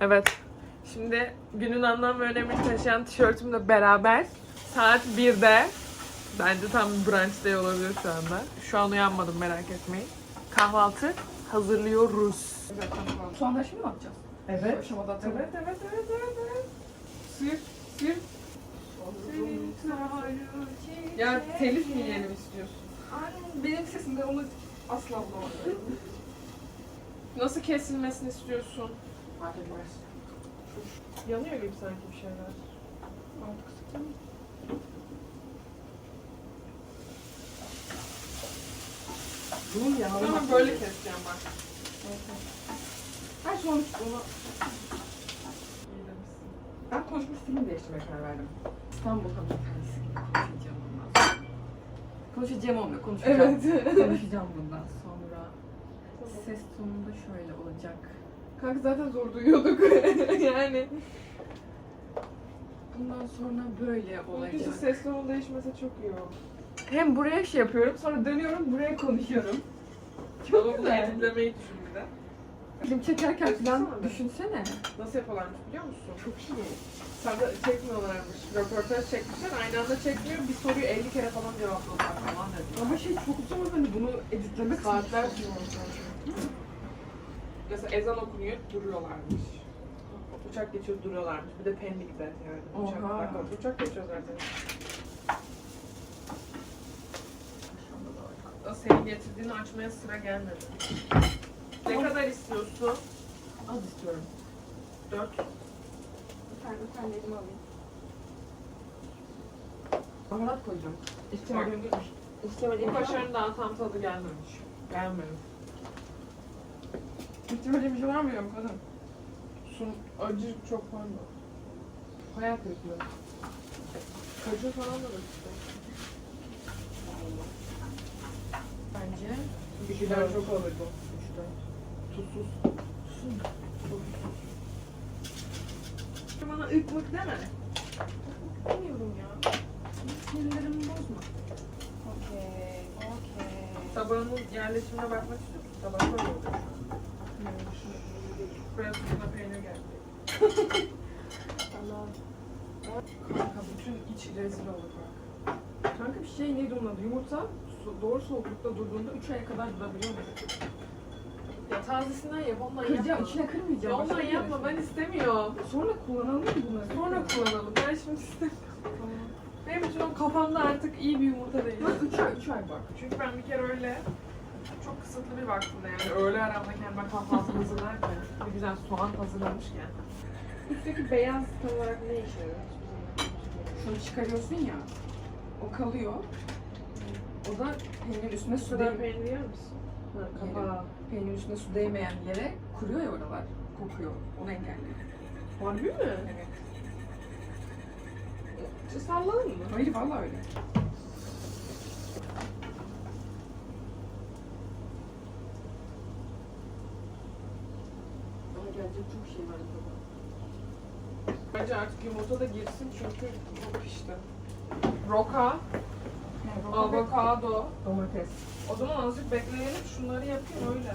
Evet. Şimdi günün anlam ve önemini taşıyan tişörtümle beraber saat 1'de bence tam brunch day olabilir şu anda. Şu an uyanmadım merak etmeyin. Kahvaltı hazırlıyoruz. Soğanları şimdi mi atacağız? Evet. Aşamada. Evet evet evet evet. evet. Sür sür. Ya telif mi yiyelim istiyorsun? Aynen. Benim sesimde onu asla bulamıyorum. Nasıl kesilmesini istiyorsun? Fark etmez. Yanıyor gibi sanki bir şeyler. Altı kısık değil mi? Bunun yağlı Ama böyle keseceğim bak. Her şey olmuş. Ona... İyi demişsin. Ben konuşma stilimi değiştirmeye karar verdim. İstanbul hanımefendisi gibi konuşacağım bundan sonra. Konuşacağım olmuyor, konuşacağım. Evet. konuşacağım bundan sonra. Ses tonum da şöyle olacak. Kanka zaten zor duyuyorduk. yani. Bundan sonra böyle olacak. ses tonu değişmese çok iyi olur. Hem buraya şey yapıyorum, sonra dönüyorum, buraya konuşuyorum. Çok bunu güzel. editlemeyi düşün bir de. Film çekerken falan Düşünsene. Nasıl yapıyorlarmış biliyor musun? Çok iyi. Sende çekmiyorlarmış. Röportaj çekmişler. Aynı anda çekmiyor. Bir soruyu 50 kere falan cevaplıyorlar falan dedi. Ama şey çok zor hani bunu editlemek Saatler sürüyor. Mesela ezan okunuyor, duruyorlarmış. Uçak geçiyor, duruyorlarmış. Bir de Pendik'te yani. Uçak, Oha. bak, uçak geçiyor zaten. O senin getirdiğini açmaya sıra gelmedi. Ne kadar istiyorsun? Az istiyorum. Dört. Bir tane, bir tane elime alayım. Baharat koyacağım. İstemediğim İstemediğim Bu kaşarın daha tam tadı gelmemiş. Gelmedi. İstemediğim bir şey var mı yok kadın? Sun acı çok koyma. Hayal kırıklığı. Kaju falan da işte. Bence. Üçler çok olur bu. Üçler. Tuzsuz. Bana ık mık deme. Bilmiyorum ya. Sinirlerimi bozma. Okey, okey. Tabağının yerleşimine bakmak istiyorum. Tabak böyle oluyor Buraya tuzuna peynir geldi. Allah. Kanka bütün iç rezil olur bak. Kanka bir şey neydi onun adı? Yumurta so- doğru soğuklukta durduğunda 3 aya kadar durabiliyor mu? Ya tazesinden yap ondan Kıracağım, yapma. içine. Ya ondan yapma ben istemiyorum. Sonra kullanalım mı bunları? Sonra kullanalım. Ben şimdi istemiyorum. Benim için o kafamda artık iyi bir yumurta değil. 3 ay, 3 ay bak. Çünkü ben bir kere öyle çok kısıtlı bir vaktimde yani öğle aramda kendime kahvaltı hazırlarken bir güzel soğan hazırlamışken. Üstteki beyaz tam olarak ne işe yarıyor? Şunu çıkarıyorsun ya. O kalıyor. O da peynirin üstüne Su kadar değmeyen, peynir yer misin? Ha, kapağı. peynirin üstüne su değmeyen yere kuruyor ya oralar. Kokuyor. Onu engelliyor. Harbi mi? Evet. Salladın mı? Hayır vallahi öyle. Daha gelecek çok şey var burada. Bence artık yumurta da girsin çünkü çok pişti. Roka, avokado. Domates. O zaman azıcık bekleyelim şunları yapayım öyle.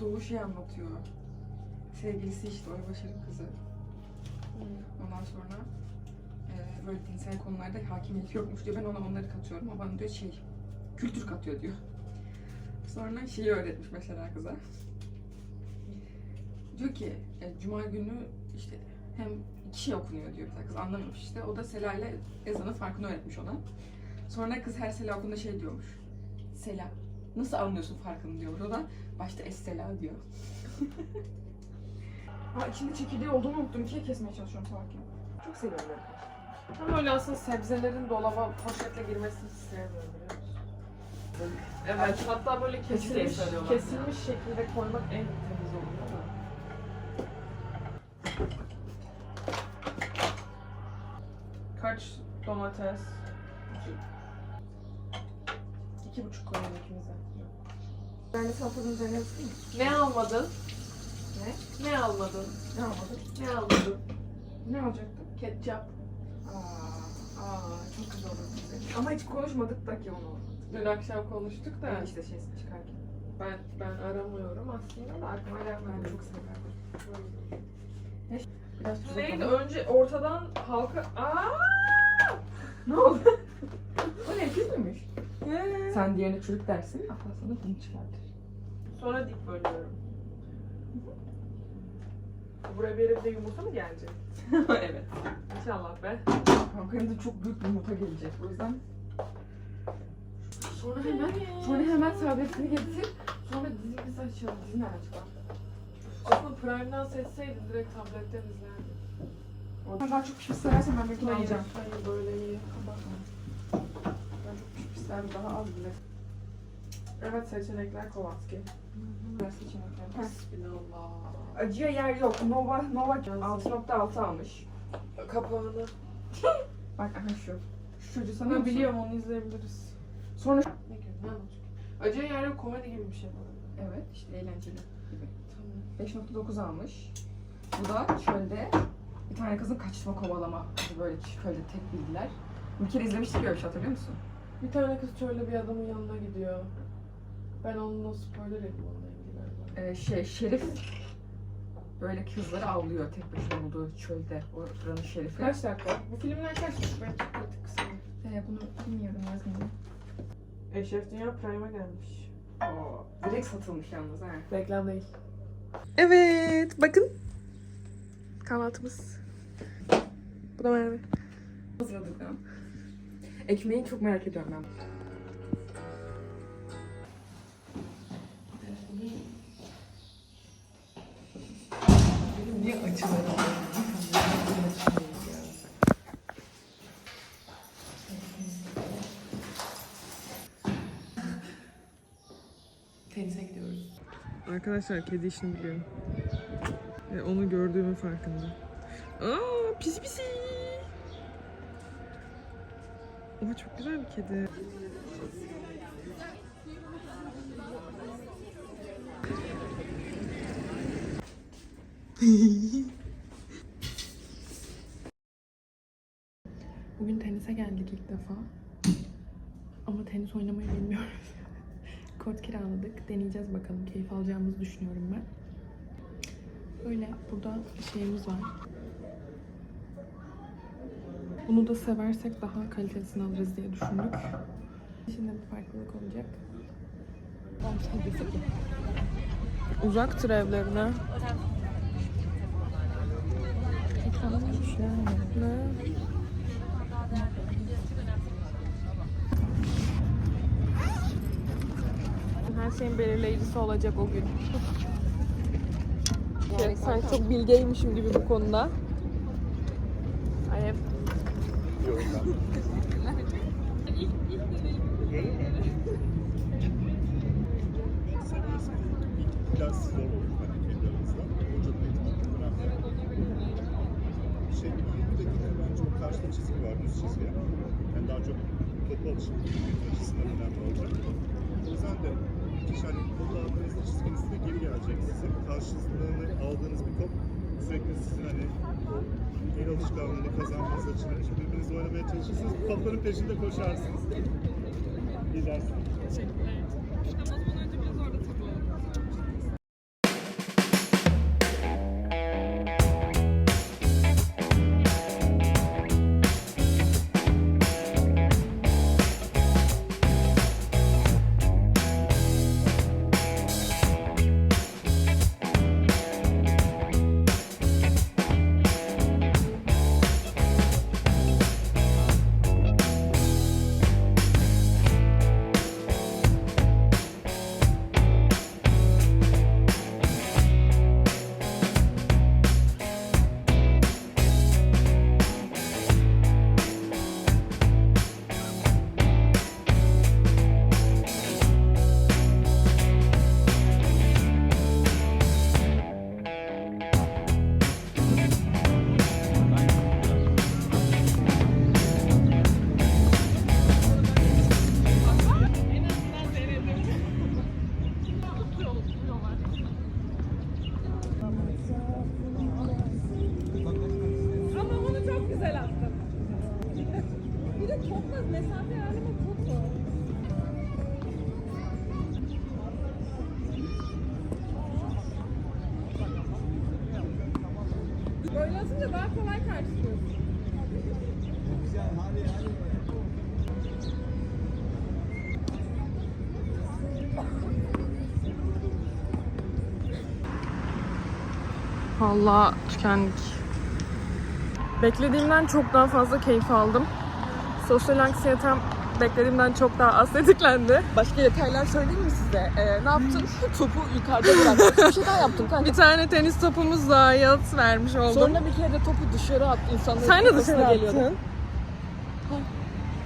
Doğu şey anlatıyor. Sevgilisi işte o başarı kızı. Ondan sonra e, böyle dinsel konularda hakimiyet yokmuş diyor. Ben ona onları katıyorum. O bana diyor şey, kültür katıyor diyor. Sonra şeyi öğretmiş mesela kıza. Diyor ki e, cuma günü işte hem iki şey okunuyor diyor mesela kız anlamamış işte. O da Sela ile ezanın farkını öğretmiş ona. Sonra kız her Sela okulunda şey diyormuş. Sela nasıl anlıyorsun farkını diyormuş. O da başta Es-Sela diyor. Aa içinde çekirdeği olduğunu unuttum. İkiye kesmeye çalışıyorum sakin. Çok seviyorum böyle. Ama öyle aslında sebzelerin dolaba poşetle girmesini hiç sevmiyorum biliyor musun? Evet, hatta böyle Kesilmiş, kesilmiş şekilde koymak en temiz oluyor da. Kaç domates? İki. İki buçuk koyalım ikimize. Ben de salatanın üzerine yapayım? Ne almadın? Ne? Ne almadın? Ne almadın? Ne almadın? Ne alacaktım? Ketçap. Aa, aa çok güzel olur. Ama hiç konuşmadık da ki onu. Dün akşam konuştuk da. Ben işte şey çıkarken. Ben ben aramıyorum aslında da aklıma Ben gelmedi. çok severdim. Biraz tuz Neydi önce ortadan halka... Aa! Ne oldu? o ne kız mıymış? Sen diğerine çürük dersin. Hatta sana bunu çıkartır. Sonra dik bölüyorum. Buraya bir yere bir de yumurta mı gelecek? evet. İnşallah be. Kankaya da çok büyük bir yumurta gelecek. O yüzden Sonra hemen, sonra hemen sabresini getir. Sonra dizimizi açalım. Dizini aç bak. Aslında Prime'dan seçseydin direkt tabletten izlerdim. Sen daha çok pişmiş seversen ben belki alacağım. hayır böyle iyi. Bakma. Ben çok pişmiş severim. Daha az bile. Evet seçenekler Kowalski. Biraz seçenekler. Heh. Bismillah. Acıya yer yok. Nova, Nova 6.6 almış. Kapağını. Bak aha şu. Şu çocuğu sana Ben biliyorum onu izleyebiliriz. Sonra Ne kötü ne anlatacak? Acıya yer yok komedi gibi bir şey bu. Evet işte eğlenceli gibi. Tamam. 5.9 almış. Bu da çölde bir tane kızın kaçma kovalama. Hani böyle çölde tek bildiler. Bir kere izlemiştik böyle bir şey hatırlıyor musun? Bir tane kız çölde bir adamın yanına gidiyor. Ben onunla spoiler edeyim onunla ilgili galiba. Ee, şey Şerif böyle kızları avlıyor tek başına olduğu çölde. O buranın şerifi. Kaç dakika? Bu filmler kaç dakika? Ben çok kritik kısmı. Ee, bunu bilmiyorum yazmayayım. Eşref Dünya Prime'a gelmiş. Oo, direkt satılmış yalnız ha. Reklam değil. Evet, bakın. Kahvaltımız. Bu da Merve. Hazırladık ha. Ekmeği çok merak ediyorum ben. Niye açılıyor? Tenise gidiyoruz. Arkadaşlar kedi işini biliyorum. Ve onu gördüğümün farkında. Aa pis pisi. Ama çok güzel bir kedi. Bugün tenise geldik ilk defa. Ama tenis oynamayı bilmiyoruz. Kort kiraladık. Deneyeceğiz bakalım. Keyif alacağımızı düşünüyorum ben. Böyle burada şeyimiz var. Bunu da seversek daha kalitesini alırız diye düşündük. Şimdi bir farklılık olacak. Uzaktır evlerine. Ne? Her şeyin belirleyicisi olacak o gün. Yani sanki çok bilgeymişim gibi bu konuda. Biraz zor olur hani kendi. O çok önemli. Şey, 20 dakika bence o karşıda var, düz çizgi. Yani daha çok topu alışık açısından önemli de kişi hani topu aldığınızda geri gelecek sizin. Aldığınız bir top sürekli sizin hani el alışkanlığını kazanmanız için hani işte birbirinizle oynamaya çalışırsınız. Topların peşinde koşarsınız. Gidersiniz. Böyle atınca daha kolay karşılıyorsun. Vallahi tükendik. Beklediğimden çok daha fazla keyif aldım. Sosyal anksiyetem beklediğimden çok daha az tetiklendi. Başka detaylar söyleyeyim mi size? Ee, ne yaptın? Topu yukarıda bıraktın. Bir şey daha yaptın kanka. Bir tane tenis topumuz zayiat vermiş oldum. Sonra bir kere de topu dışarı attı. İnsanların Sen de dışarı attın.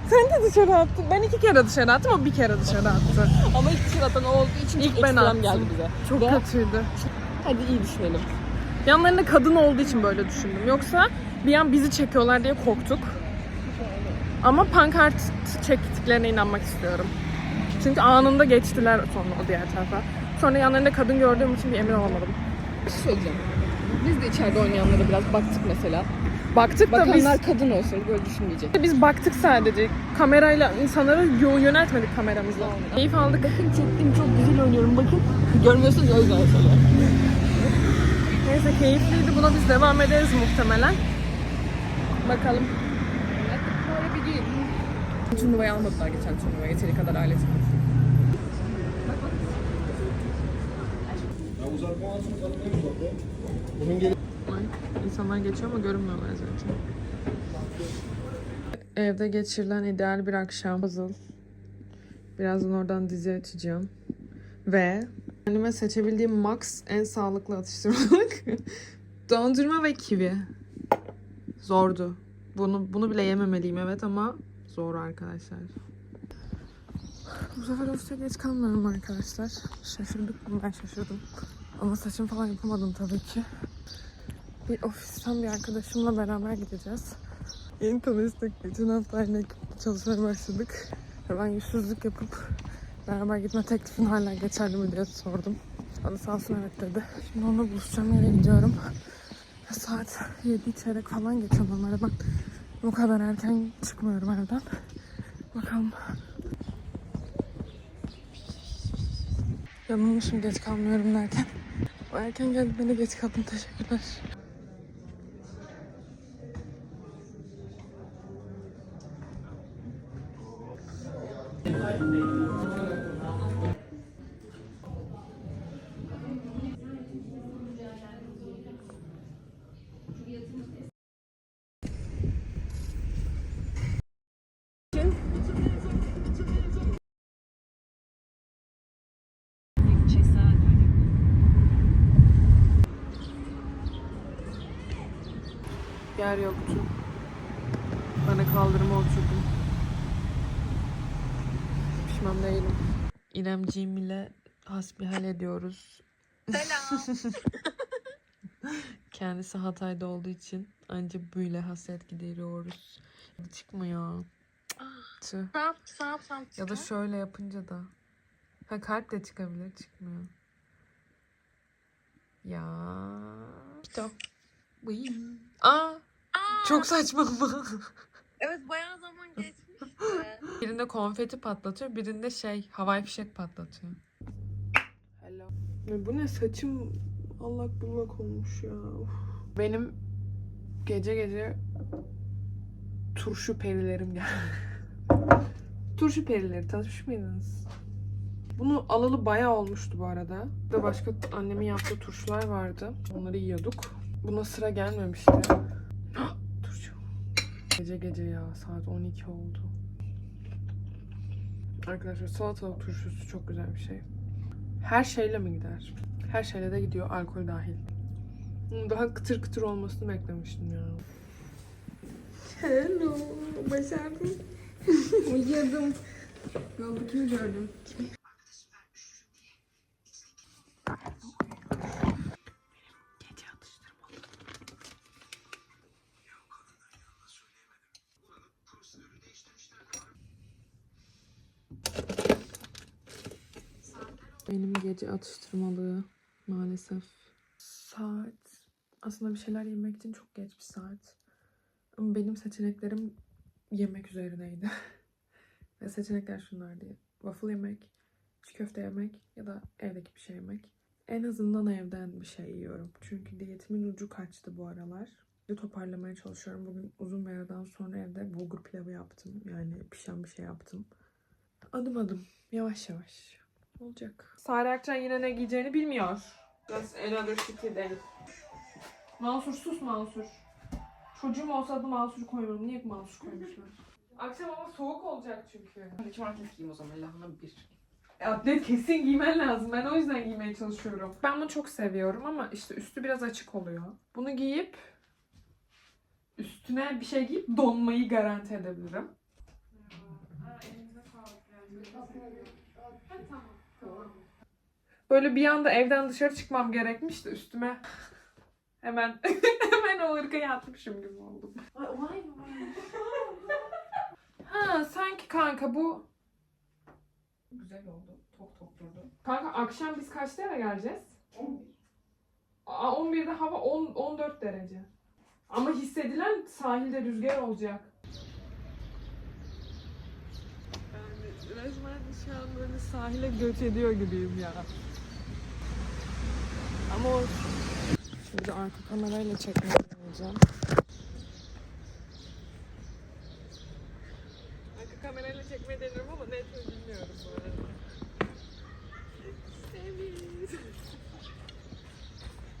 Sen de dışarı attın. Ben iki kere dışarı attım, o bir kere dışarı attı. Ama ilk dışarı atan o olduğu için İlk ben ekstrem attım. geldi bize. Çok Ve- kötüydü. Hadi iyi düşünelim. Yanlarında kadın olduğu için böyle düşündüm. Yoksa bir an bizi çekiyorlar diye korktuk. Ama pankart çektiklerine inanmak istiyorum. Çünkü anında geçtiler sonra o diğer tarafa. Sonra yanlarında kadın gördüğüm için bir emin olamadım. Bir şey söyleyeceğim. Biz de içeride oynayanlara biraz baktık mesela. Baktık da biz Bakanlar kadın olsaydı böyle düşünmeyecek. biz baktık sadece. Kamerayla insanları yo- yöneltmedik kameramızla. Keyif aldık. Bakın çektim çok güzel oynuyorum bakın. Görmüyorsunuz o yüzden söylüyorum. Neyse keyifliydi. Buna biz devam ederiz muhtemelen. Bakalım. Gün. Turnuvayı almadılar geçen turnuva. Yeteri kadar alet var. Ay, insanlar geçiyor ama görünmüyorlar zaten. Evde geçirilen ideal bir akşam. Puzzle. Birazdan oradan dizi açacağım. Ve kendime seçebildiğim max en sağlıklı atıştırmalık. Dondurma ve kivi. Zordu. Bunu bunu bile yememeliyim evet ama zor arkadaşlar. Bu sefer ofise geç kalmıyorum arkadaşlar. Şaşırdık ben şaşırdım. Ama saçım falan yapamadım tabii ki. Bir ofisten bir arkadaşımla beraber gideceğiz. Yeni tanıştık. Geçen hafta aynı ekipte çalışmaya başladık. Ben yüzsüzlük yapıp beraber gitme teklifin hala geçerli mi diye sordum. Bana sağ olsun evet dedi. Şimdi onunla buluşacağım yere gidiyorum. Saat 7 çeyrek falan geçiyor normalde. Ben bu kadar erken çıkmıyorum evden. Bakalım. Yanılmışım geç kalmıyorum derken. O erken geldi beni geç kaldım teşekkürler. Yer yoktu. De kaldırıma oturdum. Pişman değilim. İremciğim ile hasbihal ediyoruz. Selam. Kendisi Hatay'da olduğu için anca böyle hasret gideriyoruz. Çıkmıyor. Tüh. Ne? Ne Ya da şöyle yapınca da. Ha kalp de çıkabilir çıkmıyor. Ya. İşte o. Uy. Aa, çok saçma ama. Evet bayağı zaman geçmişti. birinde konfeti patlatıyor, birinde şey havai fişek patlatıyor. Hello. bu ne saçım allak bullak olmuş ya. Benim gece gece turşu perilerim geldi. turşu perileri tanışmış mıydınız? Bunu alalı bayağı olmuştu bu arada. Ve başka annemin yaptığı turşular vardı. Onları yiyorduk. Buna sıra gelmemişti. Gece gece ya saat 12 oldu. Arkadaşlar salatalık turşusu çok güzel bir şey. Her şeyle mi gider? Her şeyle de gidiyor alkol dahil. Daha kıtır kıtır olmasını beklemiştim ya. Hello, başardım. Uyuyordum. Yolda kimi gördüm? Gece Benim gece atıştırmalığı maalesef. Saat aslında bir şeyler yemek için çok geç bir saat. Ama benim seçeneklerim yemek üzerineydi. Ve seçenekler şunlardı. Waffle yemek, çiğ köfte yemek ya da evdeki bir şey yemek. En azından evden bir şey yiyorum. Çünkü diyetimin ucu kaçtı bu aralar. toparlamaya çalışıyorum. Bugün uzun bir aradan sonra evde bulgur pilavı yaptım. Yani pişen bir şey yaptım. Adım adım, yavaş yavaş. Olacak. Sare Akçan yine ne giyeceğini bilmiyor. That's another shitty day. Mansur sus Mansur. Çocuğum olsa adı Mansur koymadım. Niye Mansur koymuşlar? Akşam ama soğuk olacak çünkü. Hiç market giyeyim o zaman lahana bir. E, Atlet kesin giymen lazım. Ben o yüzden giymeye çalışıyorum. Ben bunu çok seviyorum ama işte üstü biraz açık oluyor. Bunu giyip üstüne bir şey giyip donmayı garanti edebilirim. Böyle bir anda evden dışarı çıkmam gerekmiş de üstüme hemen hemen o ırkayı atmışım gibi oldum. ha sanki kanka bu Güzel oldu. Tok tok durdu. Kanka akşam biz kaçta eve geleceğiz? Aa, 11'de hava 10, 14 derece. Ama hissedilen sahilde rüzgar olacak. Ben resmen şu an böyle sahile göç ediyor gibiyim ya. Ama o... Şimdi arka kamerayla çekmeye deneyeceğim. Arka kamerayla çekmeyi deniyorum ama net mi bilmiyorum bu arada. Temiz.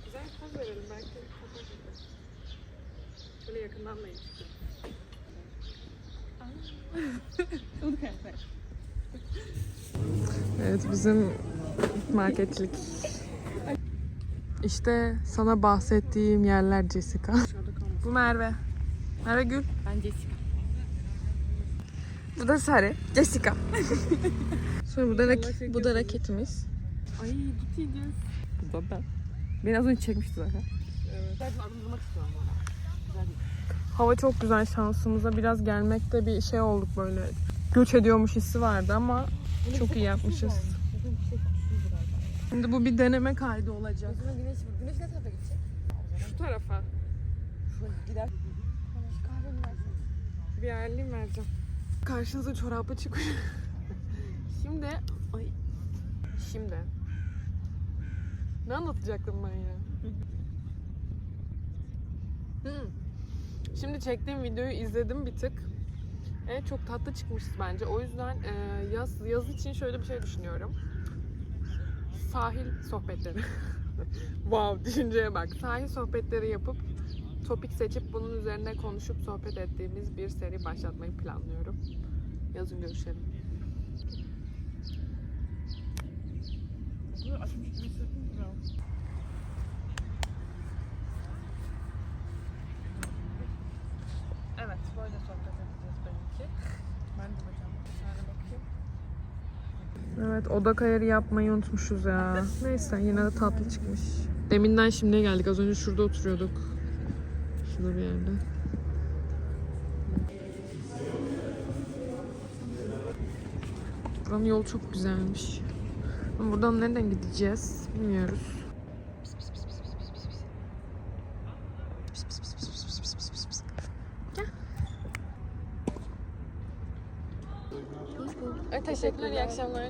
Güzel poz verelim belki fotoğraf çekelim. Şöyle yakından da çekeyim. Evet bizim marketlik. İşte sana bahsettiğim yerler Jessica. Bu Merve. Merve Gül. Ben Jessica. Bu da Sare. Jessica. Sonra bu da, rak- bu da raketimiz. Ay git yiyeceğiz. Bu da ben. Beni az önce çekmişti zaten. Evet. Arındırmak istiyorum ama. Hava çok güzel şansımıza biraz gelmekte bir şey olduk böyle. Göç ediyormuş hissi vardı ama çok iyi yapmışız. Şimdi bu bir deneme kaydı olacak. Güneş, güneş ne tarafa gidecek? Şu tarafa Şu gider. Kahve mi versin? bir ayarlayayım vereceğim. Karşınıza çorapla çıkıyor. Şimdi ay şimdi ne anlatacaktım ben ya? Hmm. Şimdi çektiğim videoyu izledim bir tık. Evet çok tatlı çıkmış bence. O yüzden e, yaz yaz için şöyle bir şey düşünüyorum. Sahil sohbetleri. wow düşünceye bak. Sahil sohbetleri yapıp topik seçip bunun üzerine konuşup sohbet ettiğimiz bir seri başlatmayı planlıyorum. Yazın görüşelim. Evet, böyle sohbet edeceğiz belki. Ben de hocam bir tane bakayım. Evet, oda kayarı yapmayı unutmuşuz ya. Neyse, yine de tatlı çıkmış. Deminden şimdiye geldik. Az önce şurada oturuyorduk. Şurada bir yerde. Buranın yolu çok güzelmiş. Buradan nereden gideceğiz bilmiyoruz. Teşekkürler, iyi akşamlar.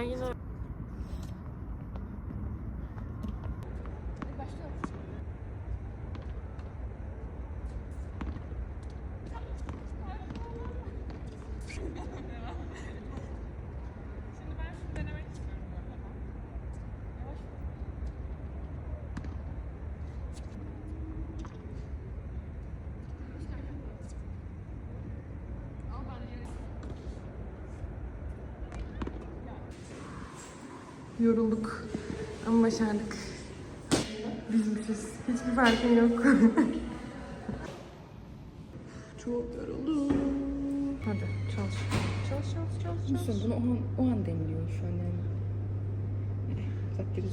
Ben yine Yorulduk ama başardık. Bizmişiz. Hiçbir farkın yok. Çok yoruldum. Hadi çalış. Çalış çalış çalış. çalış. Musun bunu o an, o an demliyor şu an yani.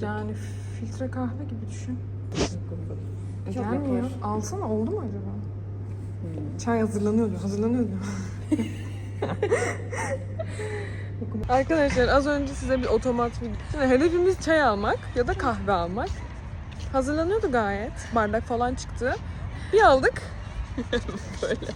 Yani filtre kahve gibi düşün. Gelmiyor. Alsana oldu mu acaba? Çay hazırlanıyordu, hazırlanıyordu. Arkadaşlar az önce size bir otomat video. Hedefimiz çay almak ya da kahve almak. Hazırlanıyordu gayet. Bardak falan çıktı. Bir aldık. Böyle.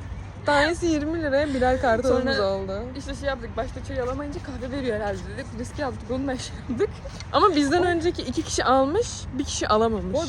Tanesi 20 liraya birer kartonumuz Sonra- oldu. İşte şey yaptık. Başta çay alamayınca kahve veriyor herhalde dedik. Risk aldık. Onunla şey yaptık. Ama bizden önceki iki kişi almış, bir kişi alamamış.